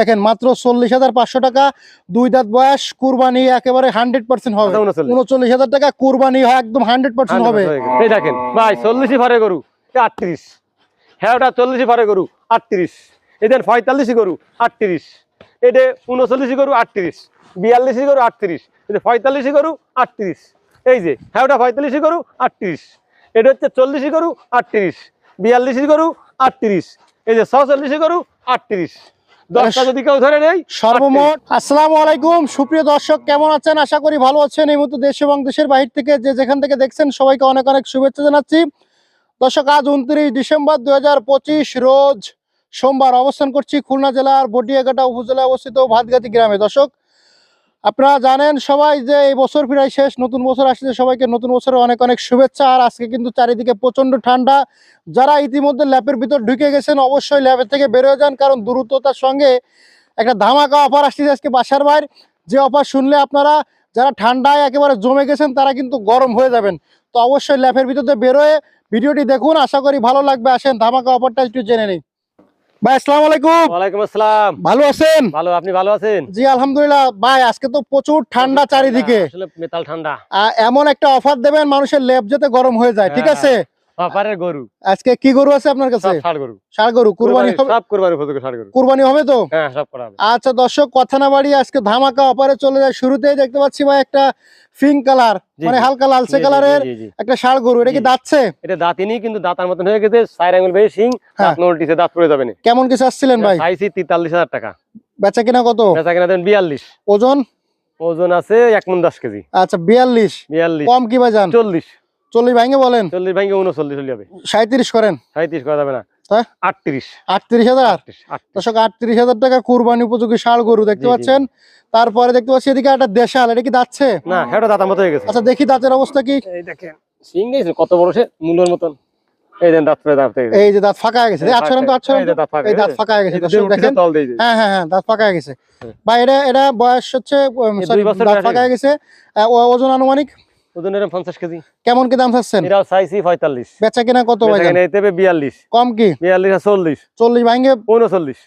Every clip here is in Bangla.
দেখেন মাত্র চল্লিশ হাজার পাঁচশো টাকা দুই দাঁত বয়স কুরবানি একেবারে হান্ড্রেড পার্সেন্ট হবে। উনচল্লিশ। উনচল্লিশ হাজার টাকা কুরবানি হয় একদম হান্ড্রেড পার্সেন্ট হবে। এই দেখেন ভাই চল্লিশই ফারে গরু আটত্রিশ। হ্যাঁ ওটা চল্লিশই ফারে গরু আটত্রিশ। এদের পঁয়তাল্লিশই গরু আটত্রিশ। এটা উনচল্লিশই গরু আটত্রিশ। বিয়াল্লিশই গরু আটত্রিশ। এটা পঁয়তাল্লিশই গরু আটত্রিশ। এই যে হ্যাঁ ওটা পঁয়তাল্লিশই গরু আটত্রিশ। এটা হচ্ছে চল্লিশই গরু আটত্রিশ। বিয়াল্লিশই গরু আটত্রিশ। এই যে ছচল্লিশই গরু আটত্রিশ। দশটা যদি কেউ ধরে নেই সর্বমোট। আসসালামু আলাইকুম। সুপ্রিয় দর্শক কেমন আছেন? আশা করি ভালো আছেন। এই মুহূর্তে দেশ এবং দেশের বাহির থেকে যে যেখান থেকে দেখছেন সবাইকে অনেক অনেক শুভেচ্ছা জানাচ্ছি। দর্শক আজ উনত্রিশ ডিসেম্বর দুই হাজার পঁচিশ রোজ সোমবার অবস্থান করছি খুলনা জেলার বটিয়াঘাটা উপজেলায় অবস্থিত ভাতগাতি গ্রামে। দর্শক আপনারা জানেন সবাই যে এই বছর প্রায় শেষ, নতুন বছর আসছে, সবাইকে নতুন বছরে অনেক অনেক শুভেচ্ছা। আর আজকে কিন্তু চারিদিকে প্রচণ্ড ঠান্ডা। যারা ইতিমধ্যে ল্যাপের ভিতর ঢুকে গেছেন, অবশ্যই ল্যাবের থেকে বেরোয় যান, কারণ দ্রুততার সঙ্গে একটা ধামাকা অফার আসছে আজকে বাসার বাইর। যে অফার শুনলে আপনারা, যারা ঠান্ডায় একেবারে জমে গেছেন, তারা কিন্তু গরম হয়ে যাবেন। তো অবশ্যই ল্যাপের ভিতরে বেরোয় ভিডিওটি দেখুন। আশা করি ভালো লাগবে। আসেন, ধামাকা অফারটা একটু জেনে নিই। ভাই আসসালামু আলাইকুম। ওয়ালাইকুম আসসালাম। ভালো আছেন? ভালো আপনি ভালো আছেন? জি আলহামদুলিল্লাহ। ভাই আজকে তো প্রচুর ঠান্ডা চারিদিকে। আসলে মেতাল ঠান্ডা। এমন একটা অফার দেবেন মানুষের লেপ যাতে গরম হয়ে যায় ঠিক হ্যাঁ, আছে? অফারের গরু। আজকে কি গরু আছে আপনার কাছে? ষাড় গরু। ষাড় গরু কুরবানি হবে সব কুরবানি উপযোগী ষাড় গরু। কুরবানি হবে তো? হ্যাঁ সব করা হবে। আচ্ছা দর্শক কথা না বাড়িয়ে আজকে ধামাকা অফারে চলে যায়। শুরুতেই দেখতে পাচ্ছি ভাই একটা পিঙ্ক কালার মানে হালকা লালচে কালারের। একটা ষাড় গরু। এটা কি দাঁতছে? এটা দাঁতিনি কিন্তু দাঁতার মতন হয়ে গেছে। সাইড বেশি সিং হ্যাঁ। দাঁত দাঁত পড়ে যাবে না। কেমন কিছু আসছিলেন ভাই? চাইছি তেতাল্লিশ হাজার টাকা। বেচা কিনা কত? বেচা কিনা দেন বিয়াল্লিশ। ওজন? ওজন আছে এক মন দশ কেজি। আচ্ছা বিয়াল্লিশ। বিয়াল্লিশ। কম কি ভাই যান চল্লিশ। চল্লিশ ভাঙে বলেন? চল্লিশ ভাঙ্গে উনচল্লিশ হলে হবে সাঁত্রিশ করেন। সাঁত্রিশ করা যাবে না। হ্যাঁ? আটত্রিশ। আটত্রিশ হাজার? আটত্রিশ আটত্রিশ। দর্শক আটত্রিশ হাজার টাকা কুরবানি উপযোগী ষাড় গরু দেখতে জি, জি, পাচ্ছেন। তারপরে দেখতে পাচ্ছি এদিকে একটা দেশাল এটা কি দাঁতছে? না হ্যাঁ দাঁতার মতো হয়ে গেছে। আচ্ছা দেখি দাঁতের অবস্থা কি? এই দেখেন সিং গেছে কত বড় সে? মূল্যর মতন। এই দেন দাঁত দাঁত হয়ে। এই যে দাঁত ফাঁকা হয়ে গেছে এই আচ্ছা তো আচ্ছা এই যে দাঁত ফাঁকা এই দাঁত হয়েছে। ফাঁকা হয়ে গেছে দর্শক দেখেন। যে। হ্যাঁ হ্যাঁ হ্যাঁ দাঁত ফাঁকা হয়ে গেছে। হুম। ভাই এটা এটা বয়স হচ্ছে দাঁত ফাঁকা হয়ে গেছে। ওজন আনুমানিক? ওজন এরকম পঞ্চাশ কেজি। কেমন কি দাম চাচ্ছেন? এরাও চাইছি পঁয়তাল্লিশ। বেচা কিনা কত ভাই? বেচা কিনা এতে কম কি? বিয়াল্লিশ আর চল্লিশ। চল্লিশ ভাঙে উনচল্লিশ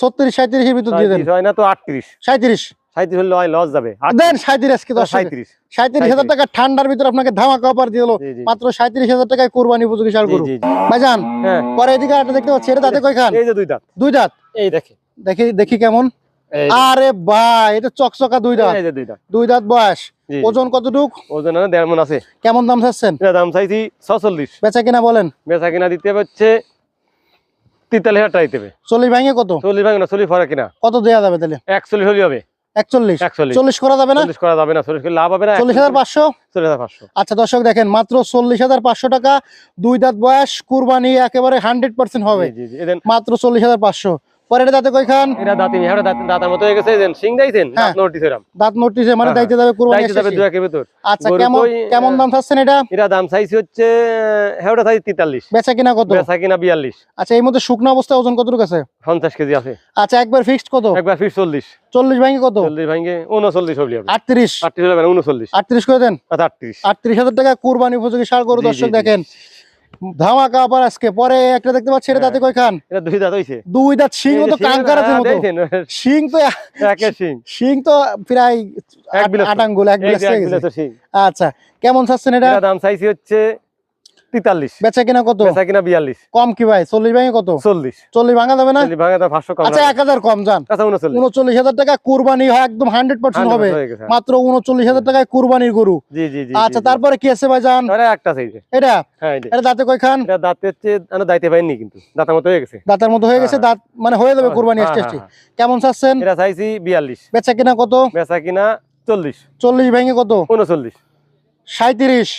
ছত্রিশ সাঁত্রিশের ভিতর দিয়ে দেন। সাঁত্রিশ হয় না তো আটত্রিশ। সাঁত্রিশ সাঁত্রিশ হলে হয় লস যাবে। দেন সাঁত্রিশ কি দশ সাঁত্রিশ সাঁত্রিশ হাজার টাকা ঠান্ডার ভিতরে আপনাকে ধামাকা অফার দিয়ে দিলো মাত্র সাঁত্রিশ হাজার টাকায় কোরবানি উপযোগী জি গরু। ভাইজান হ্যাঁ। পরে এদিকে একটা দেখতে পাচ্ছি। এটা দাঁতে কয় খান এই যে দুই দাঁত। দুই দাঁত? এই দেখে। দেখি দেখি কেমন। আরে ভাই এটা চকচকা দুই দাঁত। দুই দাঁত। দুই দাঁত বয়স। ওজন কতটুক? ওজন দেড় মন আছে। কেমন দাম চাচ্ছেন? দাম চাইছি ছচল্লিশ। বেচা কিনা বলেন। বেচা কিনা দিতে হচ্ছে তেতাল্লিশ হাজার টাকা দিতে চল্লিশ ভাঙে কত? চল্লিশ ভাঙে না চল্লিশ ফরা কিনা। কত দেওয়া যাবে তাহলে? একচল্লিশ হলে হবে। একচল্লিশ? একচল্লিশ। চল্লিশ করা যাবে না? চল্লিশ করা যাবে না চল্লিশ লাভ হবে না। চল্লিশ হাজার পাঁচশো? হাজার আচ্ছা দর্শক দেখেন মাত্র চল্লিশ হাজার পাঁচশো টাকা দুই দাঁত বয়স কুরবানি একেবারে হান্ড্রেড পার্সেন্ট হবে। মাত্র চল্লিশ হাজার পাঁচশো। পরে এটা দাঁতে কয়খান? এরা দাঁতি হ্যাঁ দাঁত দাঁতার মতো গেছে এদেন সিং দিয়েছেন। দাঁত নোটিস এরাম দাঁত নোটিশে মানে হ্যাঁ, দাইতে যাবে কুরবানি দাইতে যাবে শেষে। দু আচ্ছা কেমন কই, কেমন দাম চাচ্ছেন এটা? এরা দাম চাইছি হচ্ছে চাইছি তেতাল্লিশ। বেচা কিনা কত? বেচা কিনা বিয়াল্লিশ। আচ্ছা এই মধ্যে শুকনো অবস্থায় ওজন কতটুকু আছে? পঞ্চাশ কেজি আছে। আচ্ছা একবার ফিক্সড কত? একবার ভাঙে কত? ভাঙে হবে। হবে করে দেন? আচ্ছা টাকা কুরবানি উপযোগী সার গরু দর্শক দেখেন। ধামাকা আবার আজকে। পরে একটা দেখতে পাচ্ছি এটা হ্যাঁ। দাঁতে কয়খান? এটা দুই দাঁত হইছে। দুই দাঁত শিং তো কাঙ্কারাতের হ্যাঁ, মতো। দেখছেন? শিং তো একে শিং শিং। তো প্রায় আট- আঙ্গুল এক হয়ে। আচ্ছা কেমন চাচ্ছেন এটা? এটা দাম চাইছি হচ্ছে তেতাল্লিশ। বেচা কিনা কত? বেচা কিনা বিয়াল্লিশ। কম কি ভাই? চল্লিশ ভাঙে কত? চল্লিশ। চল্লিশ ভাঙা যাবে না? পাঁচশো আচ্ছা এক হাজার কম যান আচ্ছা উনচল্লিশ। হাজার টাকা কুরবানি হয় একদম হান্ড্রেড পার্সেন্ট হবে। গেছে। মাত্র উনচল্লিশ হাজার টাকায় কুরবানির গরু। জি জি জি আচ্ছা তারপরে কি আছে ভাই যান একটা চাইছে এটা? হ্যাঁ। এটা দাঁতে কয় খান এটা দাঁতে হচ্ছে আমরা পাইনি কিন্তু। দাঁতের মতো হয়ে গেছে। দাঁতের মতো হয়ে গেছে হ্যাঁ। দাঁত মানে হয়ে যাবে কুরবানি। কেমন চাচ্ছেন? এটা চাইছি বিয়াল্লিশ। বেচা কিনা কত? বেচা কিনা চল্লিশ। চল্লিশ ভেঙে কত? উনচল্লিশ। সাঁত্রিশ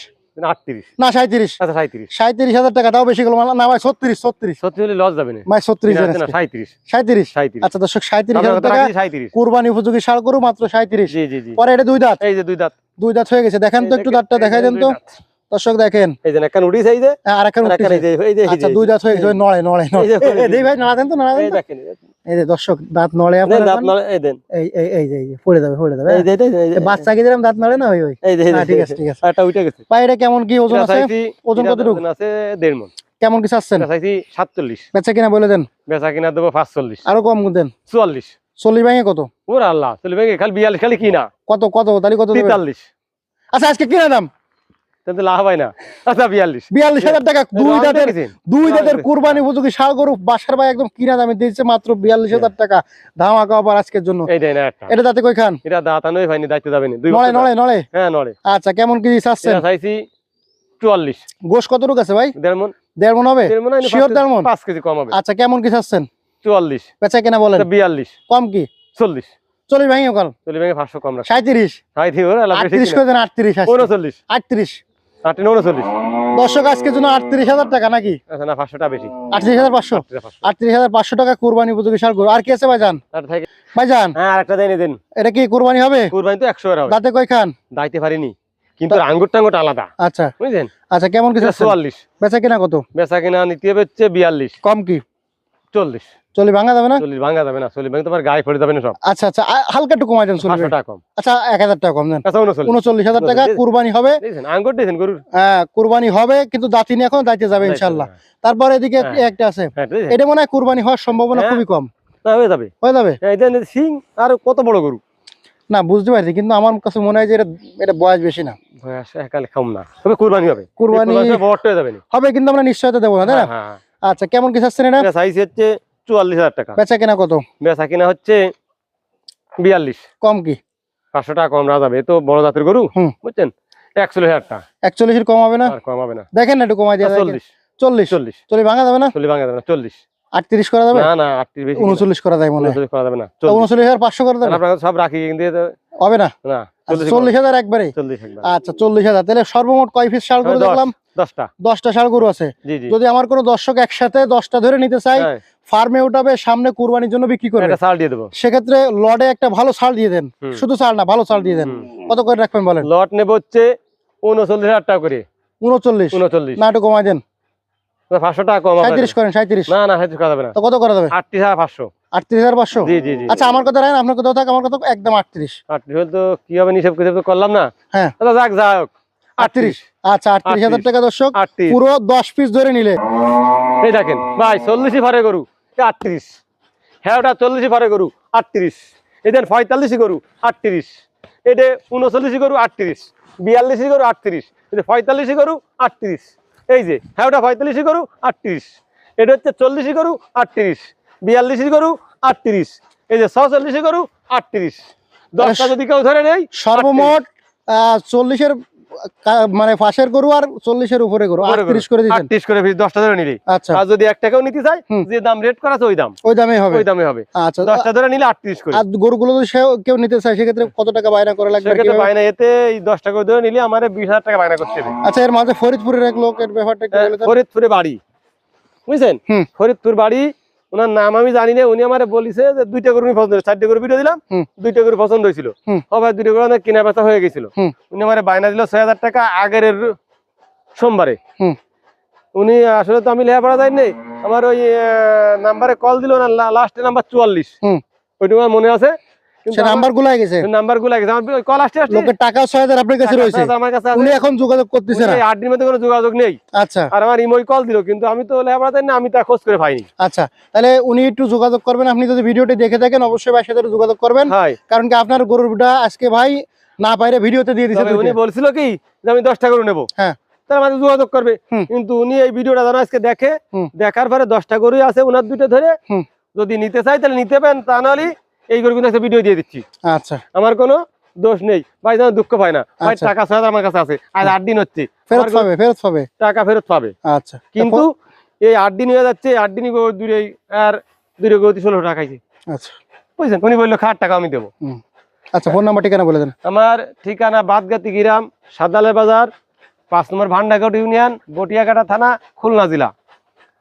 আটত্রিশ। না সাঁত্রিশ আচ্ছা সাঁত্রিশ সাঁত্রিশ হাজার টাকা তাও বেশি গেল না ভাই ছত্রিশ ছত্রিশ। সত্যি হলে লস যাবে না। ভাই ছত্রিশ কিনা হচ্ছে সাঁত্রিশ সাঁত্রিশ সাঁত্রিশ আচ্ছা দর্শক সাঁত্রিশ হাজার টাকা। রাখছি সাঁত্রিশ কুরবানি উপযোগী সার গরু মাত্র সাঁত্রিশ পরে এটা দুই দাঁত। এই যে দুই দাঁত। দুই দাঁত হয়ে গেছে। দেখেন তো একটু দাঁতটা দেখাই দেন তো। দর্শক দেখেন এই যে একটা উঠিস এই যে আর একটা এই যে এই যে আচ্ছা দুই দাঁত হয়ে গেছে নড়ে নড়ে নড়ে এই দেই ভাই নাড়া দেন তো নাড়া দেন এই দেখেন এই যে দর্শক দাঁত নড়ে আপনারা দাঁত নড়ে, এই দেন এই এই এই যে এই যে পড়ে যাবে পড়ে যাবে এই যে, এই যে, এই বাচ্চাকে যেরকম দাঁত নড়ে না ওই ওই এই যে, হ্যাঁ, ঠিক আছে, ঠিক আছে। একটা উঠে গেছে ভাই এটা কেমন কি ওজন আছে ওজন কতটুকু? ওজন আছে দেড় মন কেমন কি চাচ্ছেন চাইছি সাতচল্লিশ বেচা কিনা বলে দেন বেচা কিনা দেবো পাঁচচল্লিশ আরও কম দেন চুয়াল্লিশ চল্লিশ ভাঙে কত ওর আল্লাহ চলে ভেঙে খালি বিয়াল্লিশ খালি কিনা কত কত তাহলে কত? তেতাল্লিশ আচ্ছা আজকে কিনা দাম কিন্তু লাভ হয় না। আচ্ছা বিয়াল্লিশ। বিয়াল্লিশ হাজার টাকা দুই দাঁতের দুই দাঁতের কুরবানি উপযোগী ষাড় বাসার ভাই একদম কিনা দামে দিয়েছে মাত্র বিয়াল্লিশ হাজার টাকা। ধামাকা অফার আজকের জন্য। এই দেয় না একটা। এটা দাঁতে কই খান এটা দাঁতানোই হয়নি দায়িত্ব যাবে নড়ে নড়ে নড়ে? হ্যাঁ নড়ে। আচ্ছা কেমন কি চাচ্ছেন চাইছি চুয়াল্লিশ। গোশ কতটুকু আছে ভাই? দেড় মন। দেড় মন হবে? শিওর পাঁচ দেড় মন? কেজি- পাঁচ কেজি কম হবে। আচ্ছা কেমন কি চাচ্ছেন? চুয়াল্লিশ। বেচা কিনা বলেন। বিয়াল্লিশ। কম কি? চল্লিশ। চল্লিশ ভাঙে কাল চল্লিশ ভেঙে পাঁচশো কম সাঁত্রিশ সাঁত্রিশ আটত্রিশ কিনা। করে দেন আটত্রিশ আটত্রিশ? আটটি উনচল্লিশ দর্শক আজকের জন্য আটত্রিশ হাজার টাকা নাকি? আচ্ছা না পাঁচশোটা বেশি। আটত্রিশ হাজার পাঁচশো? আটটা আটত্রিশ হাজার পাঁচশো টাকা কুরবানি উপযোগী ষাড় গরু। আর কি আছে ভাইজান? আর থেকে ভাইজান হ্যাঁ আরেকটা দেন এটা কি কুরবানি হবে? কুরবানি তো একশো হবে। দাঁতে দাইতে পারিনি। কিন্তু আঙ্গুর টাঙ্গুর আলাদা। আচ্ছা। বুঝলেন? আচ্ছা কেমন কি চাচ্ছেন? চুয়াল্লিশ। বেচা কিনা কত? বেচা কিনা নিতে হচ্ছে বিয়াল্লিশ। কম কি? চল্লিশ। চল্লিশ ভাঙা যাবে না? চল্লিশ ভাঙা যাবে না ভাঙে তোমার গায়ে যাবে না সব। আচ্ছা আচ্ছা হালকা একটু কমাই দেন পাঁচশো টাকা কম। আচ্ছা এক হাজার টাকা কম দেন। আচ্ছা উনচল্লিশ। উনচল্লিশ হাজার টাকা কুরবানি হবে। আঙ্গুর দিয়েছেন গরুর? হ্যাঁ কুরবানি হবে কিন্তু এখন দাইতে যাবে ইনশাল্লাহ। তারপর এদিকে হ্যাঁ। একটা আছে। হ্যাঁ এটা মনে হয় কুরবানি হওয়ার সম্ভাবনা হ্যাঁ। খুবই কম। হয়ে যাবে। হয়ে যাবে? সিং আর কত বড় গরু? না বুঝতে পারছি কিন্তু আমার কাছে মনে হয় যে এটা এটা বয়স বেশি না। বয়স একালে কম না। তবে কুরবানি হবে। কুরবানি হয়ে না। হবে কিন্তু আমরা নিশ্চয়তা দেবো না তাই না? হ্যাঁ, হ্যাঁ। আচ্ছা কেমন কি চাচ্ছেন এটা? সাইজ হচ্ছে চুয়াল্লিশ হাজার টাকা। বেচা কেনা কত? বেচা কিনা হচ্ছে বিয়াল্লিশ। কম কি? পাঁচশো টাকা কম রাখা যাবে। তো বড় জাতের গরু বুঝছেন? একচল্লিশ হাজার টাকা। একচল্লিশের কম হবে না? কম হবে না। দেখেন না একটু কমাই দিয়ে চল্লিশ। চল্লিশ। চল্লিশ। চল্লিশ ভাঙা যাবে না? চল্লিশ ভাঙা যাবে না চল্লিশ। আটত্রিশ করা যাবে? না না আটত্রিশ উনচল্লিশ করা যায় মনে করা যাবে না উনচল্লিশ হাজার পাঁচশো করে দেবে সব রাখি কিন্তু হবে না? না আচ্ছা, চল্লিশ হাজার একবারে? আচ্ছা চল্লিশ হাজার। তাহলে সর্বমোট কয় পিস শাল গরু দেখলাম? দশটা। দশটা শাল গরু আছে। যদি আমার কোনো দর্শক একসাথে দশটা ধরে নিতে চাই ফার্মে উঠাবে সামনে কুরবানির জন্য বিক্রি করবে। সার দিয়ে দেবো। সেক্ষেত্রে লডে একটা ভালো ছাড় দিয়ে দেন। শুধু ছাড় না ভালো ছাড় দিয়ে দেন। কত করে রাখবেন বলেন? লট নেব হচ্ছে উনচল্লিশ হাজার টাকা করে। উনচল্লিশ। উনচল্লিশ। না একটু কমাই দেন। পাঁচশো টাকা কম সাঁত্রিশ করেন সাঁত্রিশ না না সাঁত্রিশ করা যাবে না। কত করা যাবে আটত্রিশ হাজার পাঁচশো। আটত্রিশ হাজার পাঁচশো? জি জি জি। আচ্ছা আমার কথা রাখেন আপনার কথা থাক আমার কথা একদম আটত্রিশ। আটত্রিশ তো কি হবে হিসেব তো করলাম না? হ্যাঁ। যাক যাক আটত্রিশ। আচ্ছা আটত্রিশ হাজার টাকা দর্শক পুরো দশ পিস ধরে নিলে। এই দেখেন ভাই চল্লিশই ফারে গরু। এটা আটত্রিশ। হ্যাঁ ওটা চল্লিশই ফারে গরু আটত্রিশ। এদের দেন পঁয়তাল্লিশই গরু আটত্রিশ। এটা উনচল্লিশই গরু আটত্রিশ। বিয়াল্লিশই গরু আটত্রিশ। এটা পঁয়তাল্লিশই গরু আটত্রিশ। এই যে হ্যাঁ ওটা পঁয়তাল্লিশই গরু আটত্রিশ। এটা হচ্ছে চল্লিশই গরু আটত্রিশ। বিয়াল্লিশই গরু আটত্রিশ। এই যে ছচল্লিশই গরু আটত্রিশ। দশটা যদি কেউ ধরে নেই সর্বমোট চল্লিশের মানে পাশের গরু আর চল্লিশের উপরে গরু আটত্রিশ করে দিচ্ছেন আটত্রিশ করে দশটা ধরে নিলি। আচ্ছা। আর যদি এক টাকাও নিতে চাই যে দাম রেট করা আছে ওই দাম। ওই দামে হবে। ওই দামে হবে। আচ্ছা দশটা ধরে নিলে আটত্রিশ করে। আর গরুগুলো যদি সে কেউ নিতে চায় সেক্ষেত্রে কত টাকা বায়না করে লাগবে সেক্ষেত্রে বায়না এতে এই দশ টাকা ধরে নিলে আমার বিশ হাজার টাকা বায়না করতে হবে। আচ্ছা এর মাঝে ফরিদপুরের এক লোকের ব্যাপারটা একটু ফরিদপুরে বাড়ি। বুঝছেন? ফরিদপুর বাড়ি ওনার নাম আমি জানি না উনি আমার বলিছে যে দুইটা গরু পছন্দ চারটে গরু ভিডিও দিলাম দুইটা গরু পছন্দ হয়েছিল। আবার দুইটা গরু অনেক কেনা বেচা হয়ে গেছিল। উনি আমার বাইনা দিল ছয় হাজার টাকা আগের সোমবারে। উনি আসলে তো আমি লেখাপড়া যাই নাই আমার ওই নাম্বারে কল দিল না লাস্টে নাম্বার চুয়াল্লিশ। ওইটুকু মনে আছে। সে নাম্বার গুলাই গেছে। নাম্বারগুলো আমার কল আসতে আসতে লোকের টাকা ছয় হাজার আপনার কাছে রয়েছে। আমার কাছে। উনি এখন যোগাযোগ করতেছে না। আট দিনের মধ্যে কোনো যোগাযোগ নেই। আচ্ছা। আর আমার ইমোই কল দিল কিন্তু আমি তো জানি না আমি তা খোঁজ করে পাইনি। আচ্ছা তাহলে উনি একটু যোগাযোগ করবেন। আপনি যদি ভিডিওটি দেখে থাকেন অবশ্যই সাথে যোগাযোগ করবেন। কারণ কি আপনার গরুটা আজকে ভাই না পাইরে ভিডিওতে দিয়ে তবে উনি। বলছিল কি যে আমি দশটা করে নেব। হ্যাঁ। তার যোগাযোগ করবে। কিন্তু উনি এই ভিডিওটা যেন আজকে দেখে দেখার পরে দশটা গরুই আছে ওনার দুটো ধরে যদি নিতে চাই তাহলে নিতে পারেন। তা নাহলে এই গরু কিন্তু একটা ভিডিও দিয়ে দিচ্ছি। আচ্ছা। আমার কোনো দোষ নেই। ভাই যেন দুঃখ পায় না। ভাই আচ্ছা। টাকা হাজার আমার কাছে আছে। আজ আট দিন হচ্ছে। ফেরত পাবে ফেরত পাবে। টাকা ফেরত পাবে। আচ্ছা। কিন্তু এই আট দিন হয়ে যাচ্ছে আট দিনই দূরে আর দূরে গরু ষোলো টাকা আচ্ছা। বুঝছেন? উনি বলল খাট টাকা আমি দেবো। আচ্ছা ফোন নাম্বার ঠিকানা বলে দেন? আমার ঠিকানা বাদগাতি গ্রাম সাদালে বাজার পাঁচ নম্বর ভান্ডাঘাট ইউনিয়ন বটিয়াঘাটা থানা খুলনা জেলা।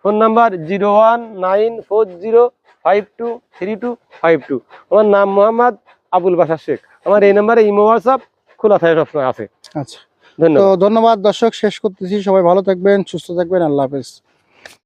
Phone number zero one nine four zero five two three two five two আমার নাম মোহাম্মদ আবুল বাসার শেখ। আমার এই নাম্বারে ইমো হোয়াটসঅ্যাপ খোলা থাকে সবসময় আছে। আচ্ছা। ধন্যবাদ। ধন্যবাদ দর্শক শেষ করতেছি। সবাই ভালো থাকবেন সুস্থ থাকবেন। আল্লাহ হাফেজ।